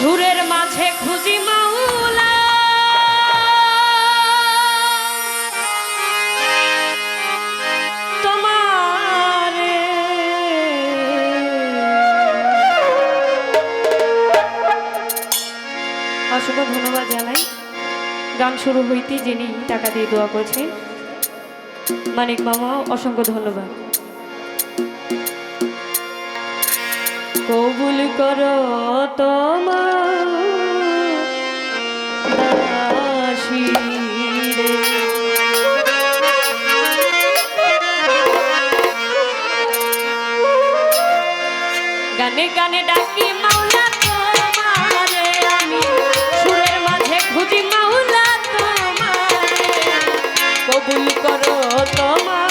সুরের মাঝে খুঁজি মাউলা তোমার। অসংখ্য ধন্যবাদ জানাই। গান শুরু হইতে যিনি টাকা দিয়ে দোয়া করছেন, মানিক মামা, অসংখ্য ধন্যবাদ। করো তোমার গানে গানে ডাকি মাওলা তোমারে আমি। সুরের মাঝে খুঁজি মাওলা তোমারে। কবুল করো তোমার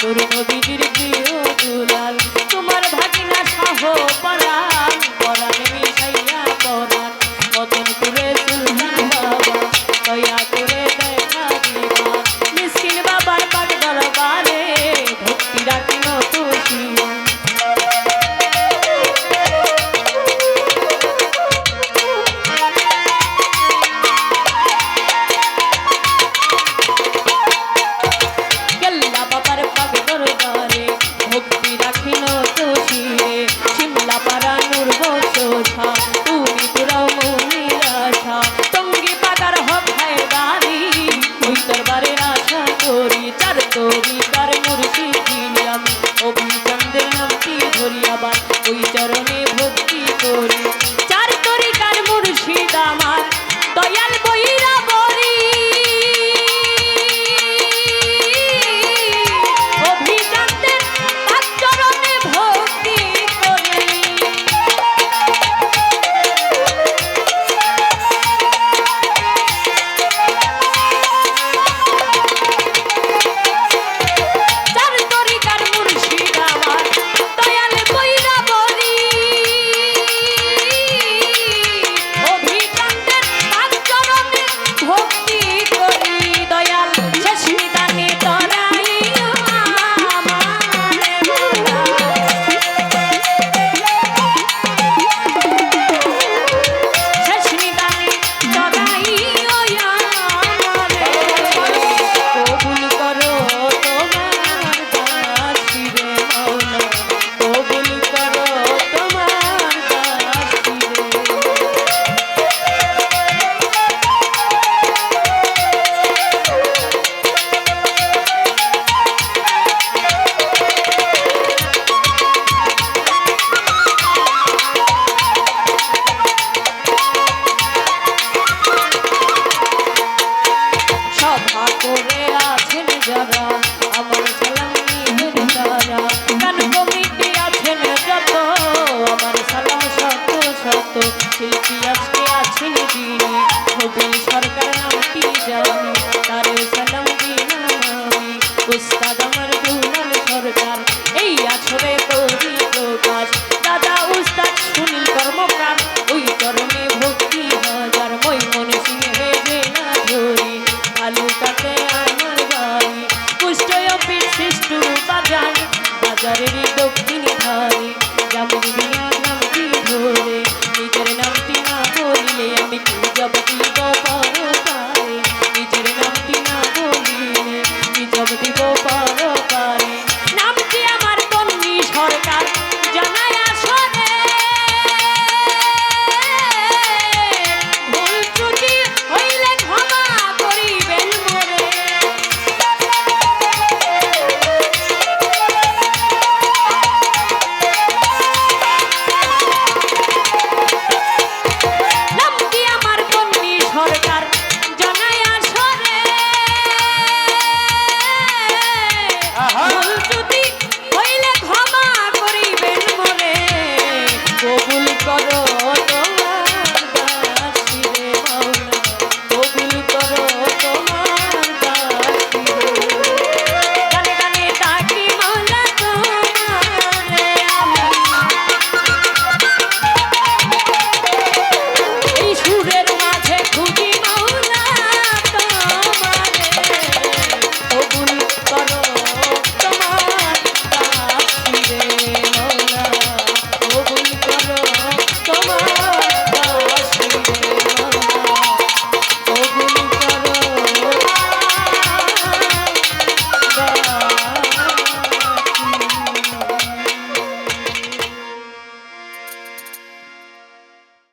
নুর নবীজির চার তরি তার মুর্শিদিনী Yeah.